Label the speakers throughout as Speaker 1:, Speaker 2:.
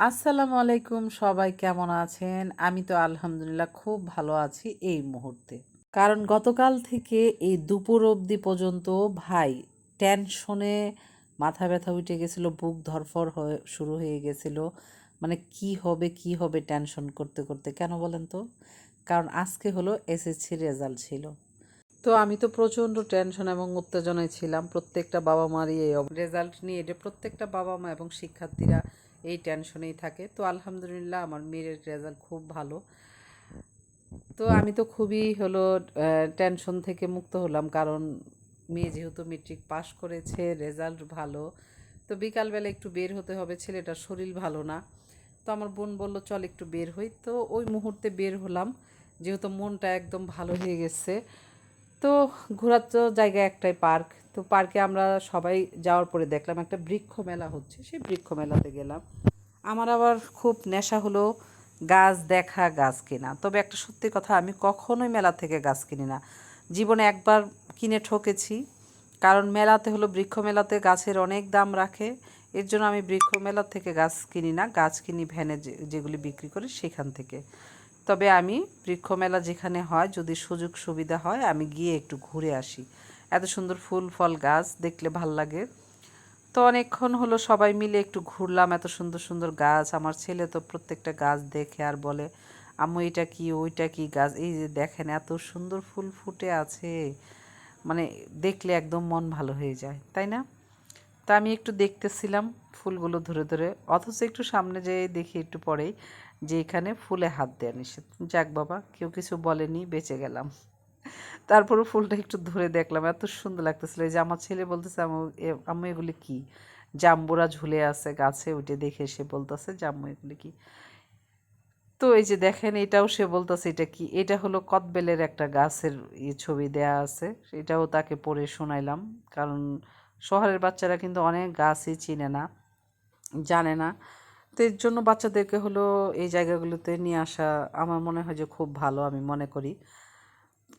Speaker 1: আসসালামু আলাইকুম, সবাই কেমন আছেন? আমি তো আলহামদুলিল্লাহ খুব ভালো আছি এই মুহূর্তে। কারণ গতকাল থেকে এই দুপুর অবধি পর্যন্ত ভাই টেনশনে মাথা ব্যথা উঠে গেছিল, বুক ধরফর হয়ে শুরু হয়ে গেছিল। মানে কি হবে কি হবে টেনশন করতে করতে, কেন বলেন তো? কারণ আজকে হলো এসএসসি রেজাল্ট ছিল। তো আমি তো প্রচণ্ড টেনশন এবং উত্তেজনায় ছিলাম। প্রত্যেকটা বাবা মারই এই রেজাল্ট নিয়ে এটা প্রত্যেকটা বাবা মা এবং শিক্ষার্থীরা এই টেনশনেই থাকে। তো আলহামদুলিল্লাহ আমার মেয়ের রেজাল্ট খুব ভালো। তো আমি তো খুবই হলো টেনশন থেকে মুক্ত হলাম। কারণ মেয়ে যেহেতু মেট্রিক পাশ করেছে রেজাল্ট ভালো, তো বিকালবেলা একটু বের হতে হবে। ছেলেটার শরীর ভালো না। তো আমার বোন বলল, চল একটু বের হই। তো ওই মুহূর্তে বের হলাম। যেহেতু মনটা একদম ভালো হয়ে গেছে তো ঘোরার তো জায়গা একটাই পার্ক। তো পার্কে আমরা সবাই যাওয়ার পরে দেখলাম একটা বৃক্ষ মেলা হচ্ছে। সেই বৃক্ষ মেলাতে গেলাম। আমার আবার খুব নেশা হলো গাছ দেখা, গাছ কেনা। তবে একটা সত্যি কথা, আমি কখনোই মেলা থেকে গাছ কিনি না। জীবনে একবার কিনে ঠকেছি। কারণ মেলাতে হলো, বৃক্ষ মেলাতে গাছের অনেক দাম রাখে। এর জন্য আমি বৃক্ষ মেলা থেকে গাছ কিনি না। গাছ কিনি, ভ্যানে যেগুলি বিক্রি করি, সেখান থেকে। তবে আমি বৃক্ষমেলা যেখানে হয়, যদি সুযোগ সুবিধা হয়, আমি গিয়ে একটু ঘুরে আসি। এত সুন্দর ফুল, ফল, গাছ দেখলে ভালো লাগে। তো অনেকক্ষণ হলো সবাই মিলে একটু ঘুরলাম, এত সুন্দর সুন্দর গাছ। আমার ছেলে তো প্রত্যেকটা গাছ দেখে আর বলে, আম্মু, এটা কি, ওইটা কি গাছ? এই যে দেখেন, এত সুন্দর ফুল ফুটে আছে। মানে দেখলে একদম মন ভালো হয়ে যায়, তাই না? তা আমি একটু দেখতেছিলাম ফুলগুলো ধরে ধরে। অথচ একটু সামনে যেয়ে দেখি একটু পরেই। যে এখানে ফুলে হাত দেওয়া নিষেধ। যাক বাবা, কেউ কিছু বলেনি, বেঁচে গেলাম। তারপরে ফুলটা একটু ধরে দেখলাম, এত সুন্দর লাগতেছিল। যে আমার ছেলে বলতেছে আম্মু, এগুলি কি? জাম্বুরা ঝুলে আছে গাছে উঠে দেখে সে বলতেছে, জাম্বু, এগুলি কি? তো এই যে দেখেন, এটাও সে বলতেছে, এটা কি? এটা হলো কদবেলের একটা গাছের ছবি দেয়া আছে। এটাও তাকে পড়ে শোনাইলাম, কারণ শহরের বাচ্চারা কিন্তু অনেক গাছই চিনে না, জানে না। তো এর জন্য বাচ্চাদেরকে হলো এই জায়গাগুলোতে নিয়ে আসা আমার মনে হয় যে খুব ভালো আমি মনে করি।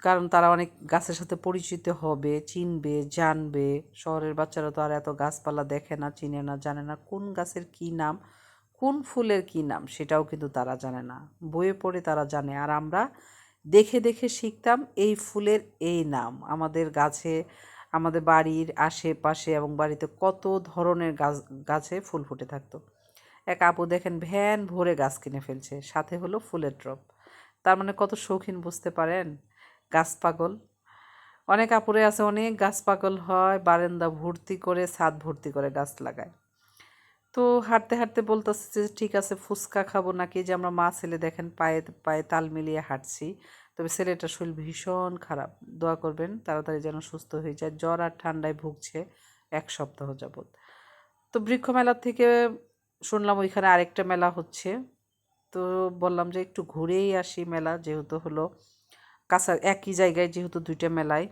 Speaker 1: কারণ তারা অনেক গাছের সাথে পরিচিত হবে, চিনবে, জানবে। শহরের বাচ্চারা তো আর এত গাছপালা দেখে না, চিনে না, জানে না কোন গাছের কি নাম, কোন ফুলের কি নাম সেটাও কিন্তু তারা জানে না। বইয়ে পড়ে তারা জানে। আর আমরা দেখে দেখে শিখতাম এই ফুলের এই নাম। আমাদের গাছে, আমাদের বাড়ির আশেপাশে এবং বাড়িতে কত ধরনের গাছ, গাছে ফুল ফুটে থাকতো। এক আপু দেখেন ভ্যান ভরে গাছ কিনে ফেলছে, সাথে হলো ফুলের ড্রপ। তার মানে কত শৌখিন বুঝতে পারেন? গাছ পাগল। অনেক আপুরে আছে, অনেক গাছ পাগল হয়, বারান্দা ভর্তি করে, ছাদ ভর্তি করে গাছ লাগায়। তো হাঁটতে হাঁটতে বলতেছে যে, ঠিক আছে, ফুচকা খাব নাকি যে আমরা মা ছেলে দেখেন পায়ে পায়ে তাল মিলিয়ে হাঁটছি। তবে ছেলেটার শরীর ভীষণ খারাপ। দোয়া করবেন, তাড়াতাড়ি যেন সুস্থ হয়ে যায়। জ্বর আর ঠান্ডায় ভুগছে এক সপ্তাহ যাবৎ। তো বৃক্ষ মেলার থেকে শুনলাম ওইখানে আরেকটা মেলা হচ্ছে। তো বললাম যে একটু ঘুরেই আসি মেলা, যেহেতু হলো কাছা একই জায়গায় যেহেতু দুইটা মেলায়।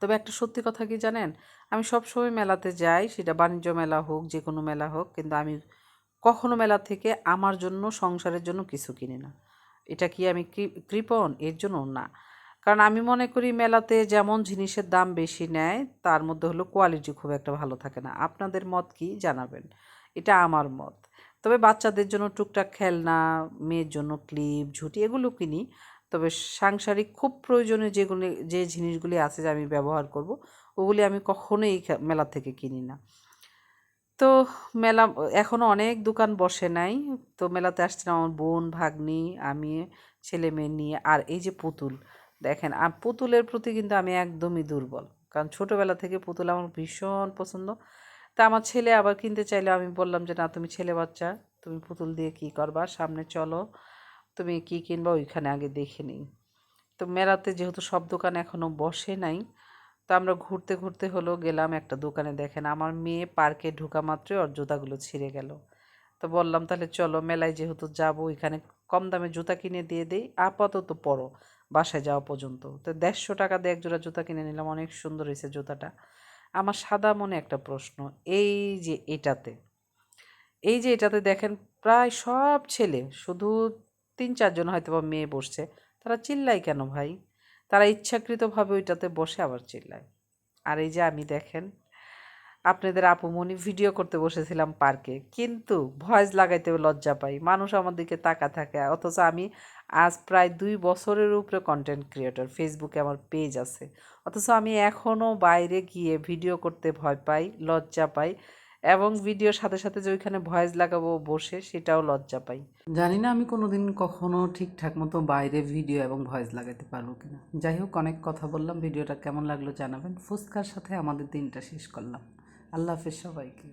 Speaker 1: তবে একটা সত্যি কথা কি জানেন? আমি সব সময় মেলাতে যাই, সেটা বাণিজ্য মেলা হোক যে কোনো মেলা হোক, কিন্তু আমি কখনো মেলা থেকে আমার জন্য, সংসারের জন্য কিছু কিনি না। এটা কি আমি কৃপণ? এর জন্য না। কারণ আমি মনে করি মেলাতে যেমন জিনিসের দাম বেশি নেয়, তার মধ্যে হলো কোয়ালিটি খুব একটা ভালো থাকে না। আপনাদের মত কি? জানাবেন। এটা আমার মত। তবে বাচ্চাদের জন্য টুকটাক খেলনা, মেয়ের জন্য ক্লিপ, ঝুটি এগুলো কিনি। তবে সাংসারিক খুব প্রয়োজনীয় যেগুলি, যে জিনিসগুলি আছে যে আমি ব্যবহার করব, ওগুলি আমি কখনোই মেলা থেকে কিনি না। তো মেলা এখনও অনেক দোকান বসে নাই। তো মেলাতে আসছে আমার বোন, ভাগ্নি, আমি, ছেলে মেয়ে নিয়ে। আর এই যে পুতুল, দেখেন আর পুতুলের প্রতি কিন্তু আমি একদমই দুর্বল। কারণ ছোটোবেলা থেকে পুতুল আমার ভীষণ পছন্দ। তা আমার ছেলে আবার কিনতে চাইলে। আমি বললাম যে, না, তুমি ছেলে বাচ্চা, তুমি পুতুল দিয়ে কি করবা? সামনে চলো, তুমি কি কিনবা ওইখানে আগে দেখে নিই। তো মেলাতে যেহেতু সব দোকান এখনও বসে নাই, তো আমরা ঘুরতে ঘুরতে হলো গেলাম একটা দোকানে দেখেন। আমার মেয়ে পার্কে ঢোকা মাত্রই ওর জুতাগুলো ছিঁড়ে গেল। তো বললাম, তাহলে চলো, মেলায় যেহেতু যাব, ওইখানে কম দামে জুতা কিনে দিয়ে দিই, আপাতত পরো, বাসায় যাওয়া পর্যন্ত। তো দেড়শো টাকা দিয়ে এক জোড়া জুতা কিনে নিলাম, অনেক সুন্দর হয়েছে জুতাটা। আমার সাদা মনে একটা প্রশ্ন, এই যে এটাতে, এই যে এটাতে দেখেন প্রায় সব ছেলে, শুধু তিন চারজন হয়তো বা মেয়ে বসছে, তারা চিল্লায় কেন ভাই? তারা ইচ্ছাকৃতভাবে ওইটাতে বসে আবার চিল্লায়। আর এই যে আমি দেখেন আপনাদের আপুমনি ভিডিও করতে বসেছিলাম পার্কে কিন্তু ভয়েস লাগাইতে লজ্জা পাই। মানুষ আমার দিকে তাকা থাকে, অথচ আমি আজ প্রায় দুই বছরের উপরে কন্টেন্ট ক্রিয়েটর ফেসবুকে আমার পেজ আছে। অথচ আমি এখনও বাইরে গিয়ে ভিডিও করতে ভয় পাই, লজ্জা পাই এবং ভিডিওর সাথে সাথে যে ওইখানে ভয়েস লাগাবো বসে, সেটাও লজ্জা পাই। জানি না আমি কোনোদিন কখনো ঠিকঠাক মতো বাইরে ভিডিও এবং ভয়েস লাগাতে পারব কিনা। যাই হোক, অনেক কথা বললাম। ভিডিওটা কেমন লাগল জানাবেন। ফুচকার সাথে আমাদের দিনটা শেষ করলাম। আল্লাহ হাফেজ সবাইকে।